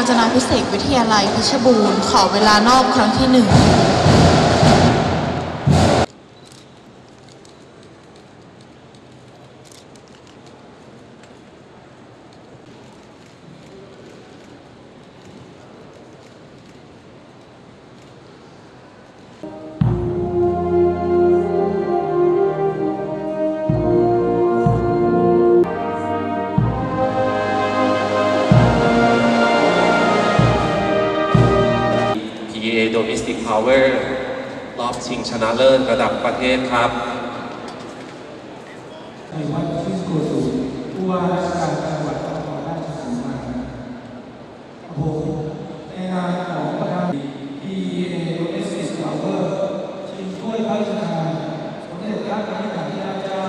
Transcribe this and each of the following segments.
าจนาพิเศษวิทยาลัยเพชรบูรณ์ขอเวลานอกครั้งที่หนึ่ง PA Domestic Power รอบชิงชนะเลิศระดับประเทศครับในวัดฟิสโกสุผู้ว่าราชการจังหวัดนครราชสีมาผมในนามของประธาน PA Domestic Power ชิงถ้วยพระราชทานสมเด็จพระนิธิธิราชเจ้า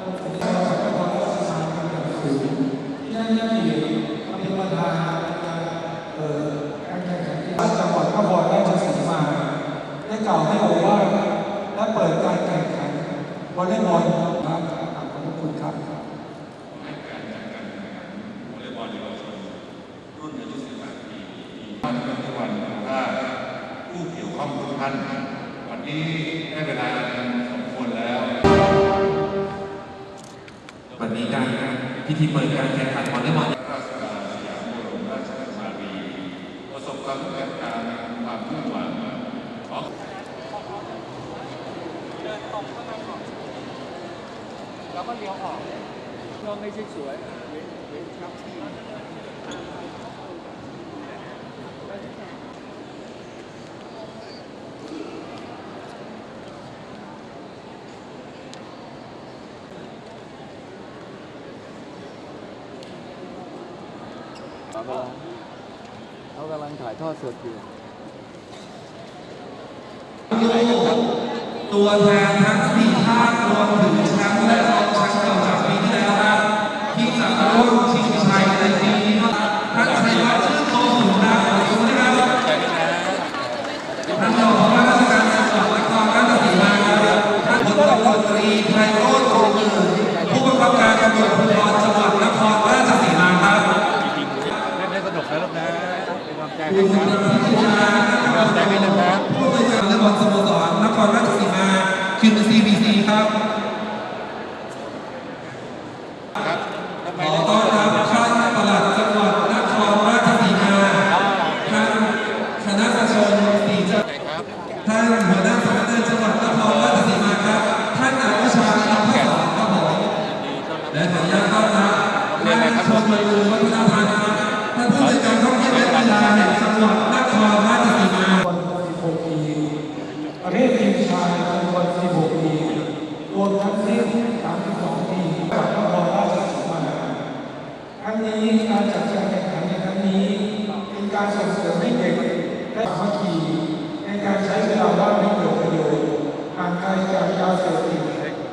องค์สมเด็จพระนครราชสีมาเป็นอย่างสูงที่ได้เกียรติเป็นประธานในการเอ่อการแข่งขันที่จังหวัดนครราชสีมา ได้ กล่าวให้โอวาทและเปิดการแข่งขันวอลเลย์บอลครับขอบคุณครับวอลเลย์บอลเยาวชนรุ่นอายุ18ปีท่านทุกวันถ้าผู้เกี่ยวข้องทุกท่าน วันนี้ได้เวลาสมควรแล้ว วันนี้การพิธีเปิดการแข่งขันวอลเลย์บอลราชการสยามบรมราชกุมารีประสบความสำเร็จการความมุ่งหวังขอ เดินตรงเข้ามาก่อนแล้วก็เลี้ยวออกก็ไม่ใช่สวยเว้นเว้นครับที่เขากำลังถ่ายทอดสดอยู่ ตัวแทนทั้งสี่ภาครวมถึงแชมป์และรองแชมป์เก่าจากปีที่แล้วครับที่จะมาร่วมชิงชัยในปีนี้ครับท่านชัยวัฒน์ชื่นโตสุนทรขอบคุณนะครับท่านรองผู้ว่าราชการจังหวัดนครราชสีมาครับท่านพลตำรวจตรีไพโรจน์โตมือผู้บังคับการตำรวจภูธรจังหวัดนครราชสีมาครับเล่นได้สนุกนะลูกนะเป็นคุณให้ครับพิชาเป็นกำลังใจนะครับผู้บริหารและบอลสโมสรนครราชสีมาคิวซีบีซี ครับครับทำไมขอได้ต้อนรับท่านปลัดจังหวัดนครราชสีมาท่านคณะชนศรีจันทร์ไหนครับท่านหัวหน้าสำนักงานจังหวัดนครราชสีมาครับ ท่านอนุชาอินทศรครับผมและขออนุญาตต้อนรับท่านชมรมวัฒนธรรมครับท่านผู้จัดการท่องเที่ยวและกีฬาแห่งจังหวัดนครราชสีมาคน16ปีประเภททีมชายจำนวน16ปีรวม ทั้งสิ้น32